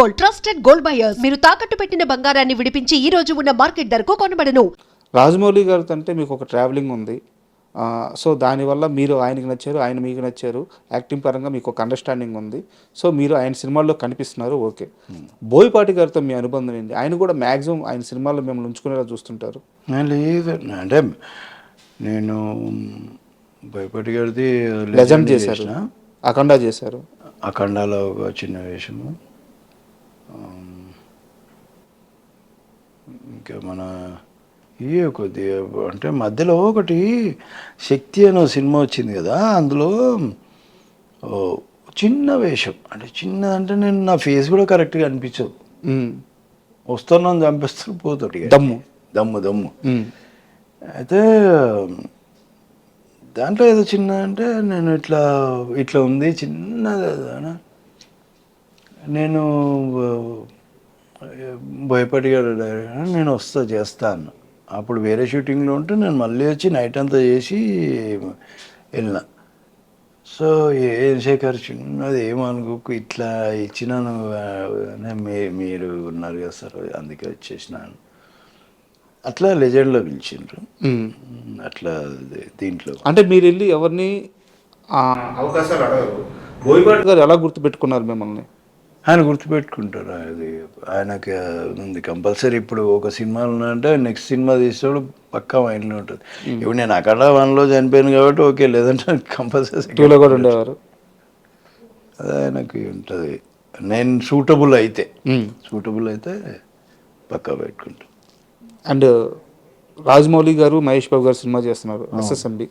Gold trusted gold buyers. మీరు తాకట్టు పెట్టిన బంగారాన్ని విడిపించి ఈ రోజు ఉన్న మార్కెట్ ధరకు కొనబడను. రాజమౌళి గారితో అంటే మీకు ఒక ట్రావెలింగ్ ఉంది. ఆ, సో దానివల్ల మీరు ఆయనకి నచ్చారు ఆయన మీకు నచ్చారు. యాక్టింగ్ పరంగా మీకు ఒక అండర్స్టాండింగ్ ఉంది. సో మీరు ఆయన సినిమాల్లో కనిపిస్తున్నారు ఓకే. బోయపాటి గారితో మీ అనుబంధం ఏంటి? ఆయన కూడా మ్యాక్సిమం ఆయన సినిమాల్లో మిమ్మల్ని ఉంచుకునేలా చూస్తుంటారు. లేదు. అంటే నేను భయపడి గారిది లెజెండ్ చేశారు. అఖండ చేశారు. అఖండాలో ఒక చిన్న వేషము. ఇంకా మన ఇవే కొద్దిగా అంటే మధ్యలో ఒకటి శక్తి అనే సినిమా వచ్చింది కదా అందులో ఓ చిన్న వేషం అంటే చిన్న అంటే నేను నా ఫేస్ కూడా కరెక్ట్గా అనిపించదు వస్తున్నాను చంపేస్తాను పోతాడు. దమ్ము. దమ్ము దమ్ము అయితే దాంట్లో ఏదో చిన్న అంటే నేను ఇట్లా ఇట్లా ఉంది చిన్నది అదేనా? నేను భయపడిగాడు నేను వస్తా చేస్తాను అప్పుడు వేరే షూటింగ్లో ఉంటే నేను మళ్ళీ వచ్చి నైట్ అంతా చేసి వెళ్ళిన. సో ఏం శేఖర్ చిన్నది ఏమనుకోకు ఇట్లా ఇచ్చినాను మీ మీరు ఉన్నారు కదా సార్ అందుకే వచ్చేసినాను అట్లా లెజెండ్లో పిలిచిండ్రు. అట్లా దీంట్లో. అంటే మీరు వెళ్ళి ఎవరిని ఆ, అవకాశాలు అడగరు. బోయపాటి గారు ఎలా గుర్తుపెట్టుకున్నారు మిమ్మల్ని? ఆయన గుర్తుపెట్టుకుంటారు. అది ఆయనకి ఉంది కంపల్సరీ ఇప్పుడు ఒక సినిమా అంటే నెక్స్ట్ సినిమా తీసేవాడు పక్కా మైండ్లో ఉంటుంది. ఇప్పుడు నేను అక్కడ వన్లో చనిపోయాను కాబట్టి ఓకే లేదంటే కంపల్సరీ టూలో కూడా ఉండేవారు? అది ఆయనకి ఉంటుంది. నేను సూటబుల్ అయితే. సూటబుల్ అయితే పక్కా పెట్టుకుంటాను అండ్ రాజమౌళి గారు మహేష్ బాబు గారు సినిమా చేస్తున్నారు ఎస్ఎస్ఎంబి.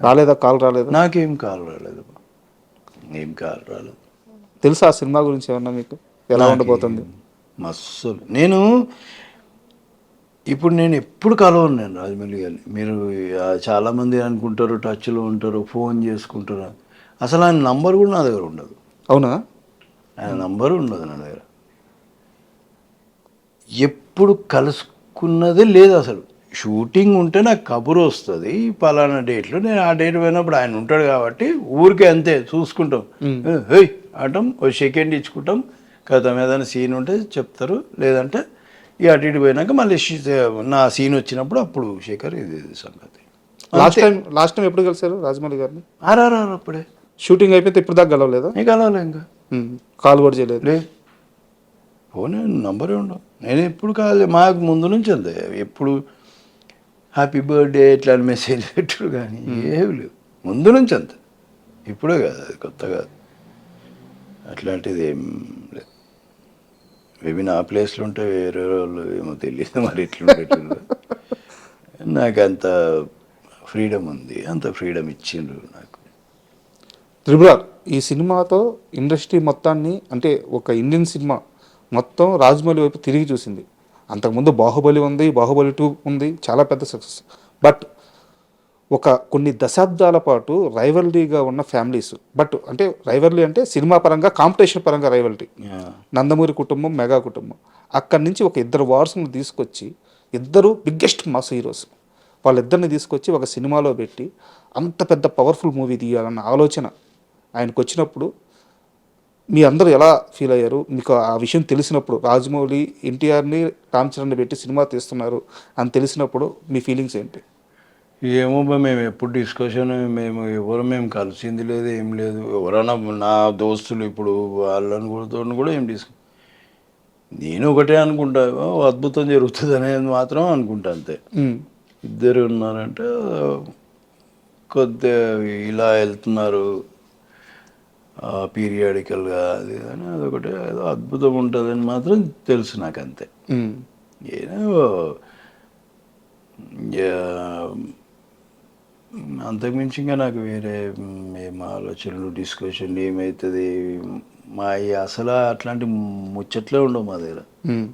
రాలేదా? కాల్ రాలేదా? నాకేం కాల్ రాలేదు ఏం కాల్ రాలేదు. తెలుసా ఆ సినిమా గురించి ఏమన్నా మీకు? ఎలా ఉండబోతుంది? మస్తు. నేను ఇప్పుడు నేను ఎప్పుడు కలవను నేను రాజమౌళి గారిని. మీరు చాలామంది అనుకుంటారు టచ్లో ఉంటారు ఫోన్ చేసుకుంటారు. అసలు ఆయన నంబర్ కూడా నా దగ్గర ఉండదు. అవునా? ఆయన నంబర్ ఉండదు నా దగ్గర. ఎప్పుడు కలుసుకున్నదే లేదు అసలు. షూటింగ్ ఉంటే నాకు కబురు వస్తుంది. పలానా డేట్లో నేను ఆ డేట్ పోయినప్పుడు ఆయన ఉంటాడు కాబట్టి ఊరికే అంతే చూసుకుంటాం. హేయ్ అంటాం. ఓ సెకండ్ ఇచ్చుకుంటాం. కథం ఏదైనా సీన్ ఉంటే చెప్తారు. లేదంటే ఇక అటు ఇటు పోయినాక మళ్ళీ నా సీన్ వచ్చినప్పుడు అప్పుడు శేఖర్ ఇది సంగతి. లాస్ట్ టైం లాస్ట్ టైం ఎప్పుడు కలిసారు రాజమౌళి గారిని? ఆర్ఆర్ఆర్ అప్పుడే. షూటింగ్ అయిపోతే ఇప్పుడు దాకా గలవలేదా నీకు అలా ఇంకా. కాల్ కూడా చేయలేదు. లే. ఫోన్ నంబరే ఉండవు. నేను ఎప్పుడు కాదు మాకు ముందు నుంచి అంతే. ఎప్పుడు హ్యాపీ బర్త్డే ఇట్లా మెసేజ్ పెట్టుడు కానీ ఏమి లేవు. ముందు నుంచి అంత. ఇప్పుడే కాదు అది కొత్త కాదు. అట్లాంటిది ఏం లేదు. మేబీ నా ప్లేస్లో ఉంటే వేరే వాళ్ళు ఏమో తెలియదు మరి ఎట్లుండేటోళ్ళు నాకు అంత ఫ్రీడమ్ ఉంది అంత ఫ్రీడమ్ ఇచ్చిండ్రు నాకు. త్రిపుర ఈ సినిమాతో ఇండస్ట్రీ మొత్తాన్ని అంటే ఒక ఇండియన్ సినిమా మొత్తం రాజమౌళి వైపు తిరిగి చూసింది. అంతకుముందు బాహుబలి ఉంది బాహుబలి టూ ఉంది చాలా పెద్ద సక్సెస్ బట్ ఒక కొన్ని దశాబ్దాల పాటు రైవల్రీగా ఉన్న ఫ్యామిలీస్ బట్ అంటే రైవల్రీ అంటే సినిమా పరంగా కాంపిటీషన్ పరంగా రైవల్రీ. నందమూరి కుటుంబం మెగా కుటుంబం. అక్కడి నుంచి ఒక ఇద్దరు వారసులను తీసుకొచ్చి ఇద్దరు బిగ్గెస్ట్ మాస్ హీరోస్ వాళ్ళిద్దరిని తీసుకొచ్చి ఒక సినిమాలో పెట్టి అంత పెద్ద పవర్ఫుల్ మూవీ తీయాలన్న ఆలోచన ఆయనకు వచ్చినప్పుడు మీ అందరూ ఎలా ఫీల్ అయ్యారు? మీకు ఆ విషయం తెలిసినప్పుడు రాజమౌళి ఎన్టీఆర్ని రామ్ చరణ్ని పెట్టి సినిమా తీస్తున్నారు అని తెలిసినప్పుడు మీ ఫీలింగ్స్ ఏంటి? ఏమో మేము ఎప్పుడు డిస్కషన్ మేము ఎవరు మేము కలిసింది లేదు ఏం లేదు. ఎవరైనా నా దోస్తులు ఇప్పుడు వాళ్ళని కూడా కూడా ఏం డిస్క నేను ఒకటే అనుకుంటా "ఓ, అద్భుతం జరుగుతుంది అనేది మాత్రం అనుకుంటా అంతే. ఇద్దరు ఉన్నారంటే కొద్దిగా ఇలా వెళ్తున్నారు. పీరియాడికల్గా అది అని అదొకటి ఏదో అద్భుతం ఉంటుందని మాత్రం తెలుసు నాకు అంతే ఏదో అంతకుమించి ఇంకా నాకు వేరే ఏం ఆలోచనలు డిస్కషన్లు ఏమవుతుంది మా అసలు అట్లాంటి ముచ్చట్లే ఉండవు మా దగ్గర. ఉమ్.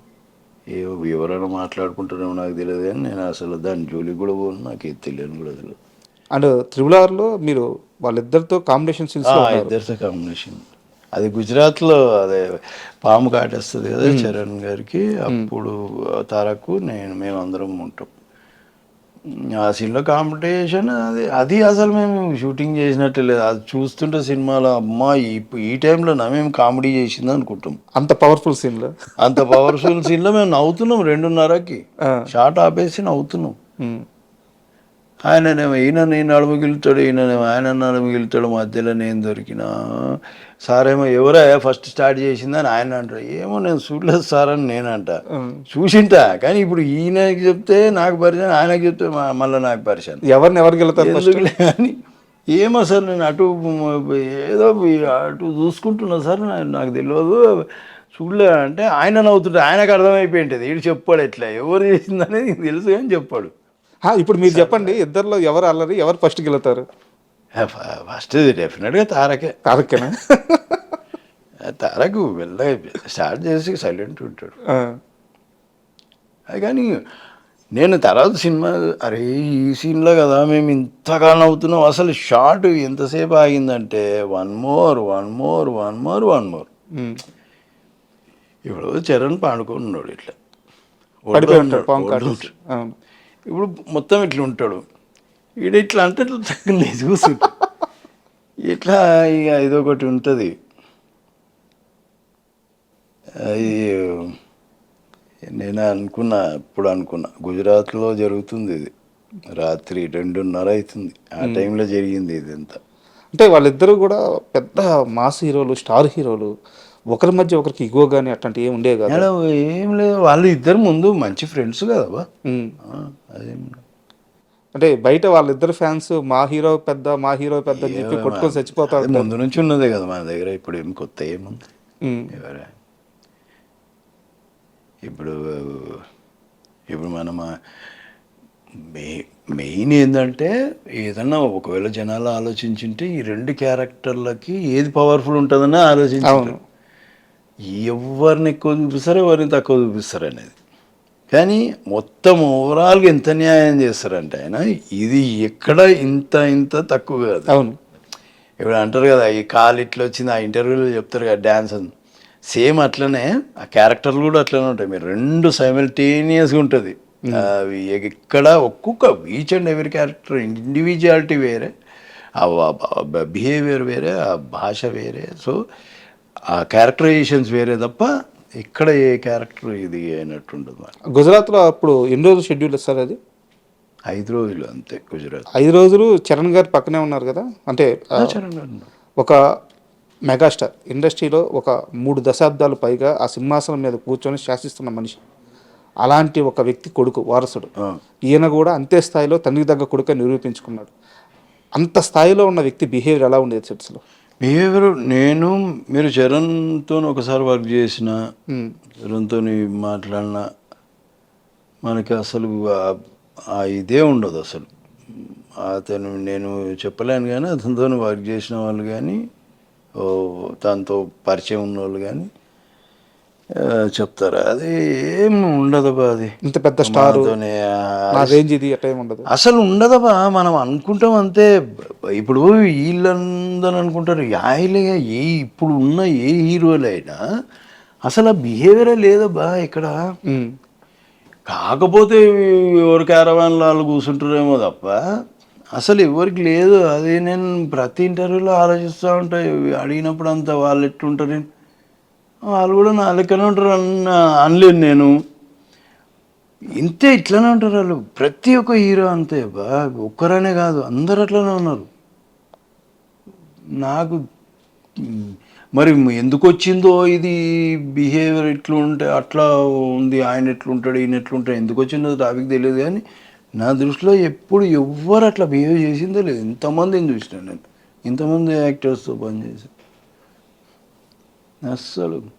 ఏ ఎవరైనా మాట్లాడుకుంటారేమో నాకు తెలియదు కానీ నేను అసలు దాని జోలికి కూడా పోను నాకు ఏది తెలియని కూడా తెలియదు. అండ్ త్రిబుల్ ఆర్లో మీరు వాళ్ళిద్దరితో కాంబినేషన్ సీన్స్ ఇద్దరితో కాంబినేషన్ అది గుజరాత్లో అదే పాము కాటేస్తుంది కదా చరణ్ గారికి. అప్పుడు తారకు నేను మేమందరం ఉంటాం. ఆ సీన్లో కాంపిటీషన్ అది అది అసలు మేము షూటింగ్ చేసినట్టు లేదు. అది చూస్తుంటే సినిమాలో అమ్మా ఈ ఈ టైంలో నా మేము కామెడీ చేసింది అనుకుంటాం. అంత పవర్ఫుల్ సీన్లో అంత పవర్ఫుల్ సీన్లో మేము నవ్వుతున్నాం రెండున్నరకి. షార్ట్ ఆపేసి నవ్వుతున్నాం. ఆయననేమో ఈయన నేను నడుము గిలుతాడు ఈయననేమో ఆయన నడుము గిలుతాడు మధ్యలో నేను దొరికినా. సార్ ఏమో ఎవరా ఫస్ట్ స్టార్ట్ చేసిందని ఆయన అంటాడు ఏమో నేను చూడలేదు సార్ అని నేను అంట. చూసింటా. కానీ ఇప్పుడు ఈయనకి చెప్తే నాకు పరిచయం ఆయనకి చెప్తే మళ్ళీ నాకు పరిచయం. ఎవరిని ఎవరికి వెళ్తారు అని. ఏమో సార్ నేను అటు ఏదో అటు చూసుకుంటున్నా సార్ నాకు తెలియదు. చూడలే అంటే ఆయన నవ్వుతుంటే ఆయనకు అర్థమైపోయింటుంది. వీడు చెప్పాడు ఎట్లా? ఎవరు చేసిందనేది తెలుసు కానీ చెప్పాడు. ఇప్పుడు మీరు చెప్పండి ఇద్దరిలో ఎవరు అల్లరి ఎవరు ఫస్ట్కి వెళ్తారు ఫస్ట్ డెఫినెట్గా తారకే. తారక్కేనా? తారకు వెళ్ళ స్టార్ట్ చేసి సైలెంట్ ఉంటాడు. అది కానీ నేను తర్వాత సినిమా అరే ఈ సీన్లో కదా మేము ఇంతగా నవ్వుతున్నాం అసలు షార్ట్ ఎంతసేపు ఆగిందంటే one more one more one more one more. ఇప్పుడు చరణ్ పాడుకొని ఉన్నాడు ఇట్లా ఇప్పుడు మొత్తం ఇట్లా ఉంటాడు. ఈడ ఇట్లా అంటే ఇట్లా లేదు కూర్చుంటా ఇట్లా ఇక ఇదొకటి ఉంటుంది. అది నేను అనుకున్నా ఇప్పుడు అనుకున్నా. గుజరాత్లో జరుగుతుంది ఇది. రాత్రి రెండున్నర అవుతుంది ఆ టైంలో జరిగింది ఇది అంతా అంటే వాళ్ళిద్దరూ కూడా పెద్ద మాస్ హీరోలు స్టార్ హీరోలు. ఒకరి మధ్య ఒకరికి ఇగో కానీ అట్లాంటివి ఏమి ఉండేవి కాదు. ఏం లేదు వాళ్ళు ఇద్దరు ముందు మంచి ఫ్రెండ్స్ కదా అదేం. అంటే బయట వాళ్ళిద్దరు ఫ్యాన్స్ మా హీరో పెద్ద మా హీరో పెద్ద అని చెప్పి కొట్టుకొని చచ్చిపోతారు ముందు నుంచి ఉన్నదే కదా మన దగ్గర ఇప్పుడు ఏం కొత్త ఏముంది ఇప్పుడు ఇప్పుడు మనం మె మెయిన్ ఏంటంటే ఏదన్నా ఒకవేళ జనాలు ఆలోచించుంటే ఈ రెండు క్యారెక్టర్లకి ఏది పవర్ఫుల్ ఉంటుందని ఆలోచించారు. ఎవరిని ఎక్కువ చూపిస్తారు ఎవరిని తక్కువ చూపిస్తారు అనేది. కానీ మొత్తం ఓవరాల్గా ఎంత న్యాయం చేస్తారంటే ఆయన ఇది ఎక్కడ ఇంత ఇంత తక్కువ కాదు. అవును. ఇప్పుడు అంటారు కదా ఈ కాలు ఇట్లా వచ్చింది ఆ ఇంటర్వ్యూలో చెప్తారు కదా డ్యాన్స్ అని. సేమ్ అట్లనే ఆ క్యారెక్టర్లు కూడా అట్లనే ఉంటాయి. మీరు రెండు సైమల్టేనియస్గా ఉంటుంది. అవి ఎక్కడ ఒక్కొక్క ఈచ్ అండ్ ఎవరి క్యారెక్టర్ ఇండివిజువాలిటీ వేరే ఆ బిహేవియర్ వేరే ఆ భాష వేరే. సో ఆ క్యారెక్టరైజేషన్స్ వేరే తప్ప ఇక్కడ ఏ క్యారెక్టర్ ఇది అయినట్టు ఉండదు మనకి. గుజరాత్లో అప్పుడు ఎన్ని రోజులు షెడ్యూల్ ఇస్తారు అది? ఐదు రోజులు అంతే గుజరాత్. ఐదు రోజులు చరణ్ గారు పక్కనే ఉన్నారు కదా? అంటే చరణ్ గారు. ఒక మెగాస్టార్. ఇండస్ట్రీలో ఒక మూడు దశాబ్దాలు పైగా ఆ సింహాసనం మీద కూర్చొని శాసిస్తున్న మనిషి. అలాంటి ఒక వ్యక్తి కొడుకు వారసుడు. ఈయన కూడా అంతే స్థాయిలో తండ్రికి తగ్గ కొడుకు నిరూపించుకున్నాడు. అంత స్థాయిలో ఉన్న వ్యక్తి బిహేవియర్ ఎలా ఉండేది సెట్స్లో బిహేవియర్ నేను మీరు చరణ్తో ఒకసారి వర్క్ చేసిన చరణ్తో మాట్లాడిన మనకి అసలు ఆ- ఇదే ఉండదు అసలు. అతను నేను చెప్పలేను కానీ అతనితో వర్క్ చేసిన వాళ్ళు కానీ తనతో పరిచయం ఉన్న వాళ్ళు కానీ చెప్తారు? అది ఏం ఉండదబ్బా అది. ఇంత పెద్ద స్టార్ మనతోనే ఆ- నా రేంజ్ ఇది అట్లా ఏమి ఉండదు. అసలు ఉండదబ్బా మనం అనుకుంటాం అంతే. ఇప్పుడు వీళ్ళందరూ అనుకుంటారు యాయిలే ఏ ఇప్పుడు ఉన్న ఏ హీరోలైనా అసలు ఆ బిహేవియరే లేదబ్బా ఇక్కడ. కాకపోతే ఎవరు క్యారవాన్లో వాళ్ళు కూర్చుంటారేమో తప్ప అసలు ఎవరికి లేదు. అది నేను ప్రతి ఇంటర్వ్యూలో ఆలోచిస్తూ ఉంటా అడిగినప్పుడు అంతా వాళ్ళు ఎట్లుంటారు? వాళ్ళు కూడా నా లెక్కనే ఉంటారు అన్న అనలేను నేను. ఇంతే ఇట్లనే ఉంటారు వాళ్ళు. ప్రతి ఒక్క హీరో అంతే బా ఒక్కరనే కాదు అందరు అట్లనే ఉన్నారు. నాకు మరి ఎందుకు వచ్చిందో ఇది బిహేవియర్ ఎట్లుంటే ఉంటే అట్లా ఉంది ఆయన ఎట్లుంటాడు ఈయన ఎట్లుంటాడు ఎందుకు వచ్చిందో టాపిక్ తెలియదు కానీ నా దృష్టిలో ఎప్పుడు ఎవ్వరు అట్లా బిహేవ్ చేసిందో లేదు. ఇంతమందిని చూసినా నేను. ఇంతమంది యాక్టర్స్తో పనిచేసి Absolutely.